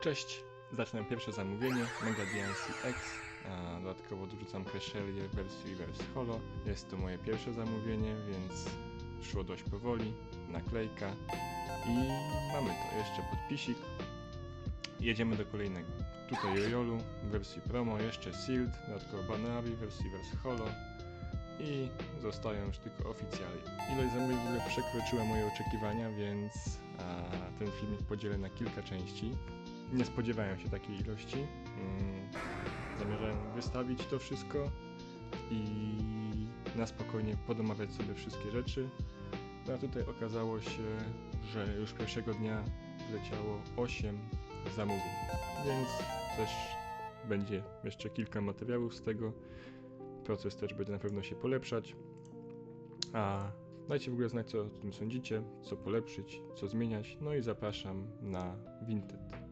Cześć, zacznę pierwsze zamówienie Mega DNC X. A dodatkowo dorzucam Crashelier wersji Reverse Holo. Jest to moje pierwsze zamówienie, więc szło dość powoli. Naklejka i mamy to. Jeszcze podpisik. Jedziemy do kolejnego. Tutaj Jojolu w wersji promo, jeszcze Sealed, dodatkowo Banabi w wersji Reverse Holo i zostają już tylko oficjali. Ilość zamówień w ogóle przekroczyła moje oczekiwania, więc a, ten filmik podzielę na kilka części. Nie spodziewałem się takiej ilości. Mm, Zamierzałem wystawić to wszystko i na spokojnie podomawiać sobie wszystkie rzeczy. No a tutaj okazało się, że już pierwszego dnia wleciało 8 zamówień, więc też będzie jeszcze kilka materiałów z tego. Proces też będzie na pewno się polepszać. A dajcie w ogóle znać, co o tym sądzicie, co polepszyć, co zmieniać. No i zapraszam na Vinted.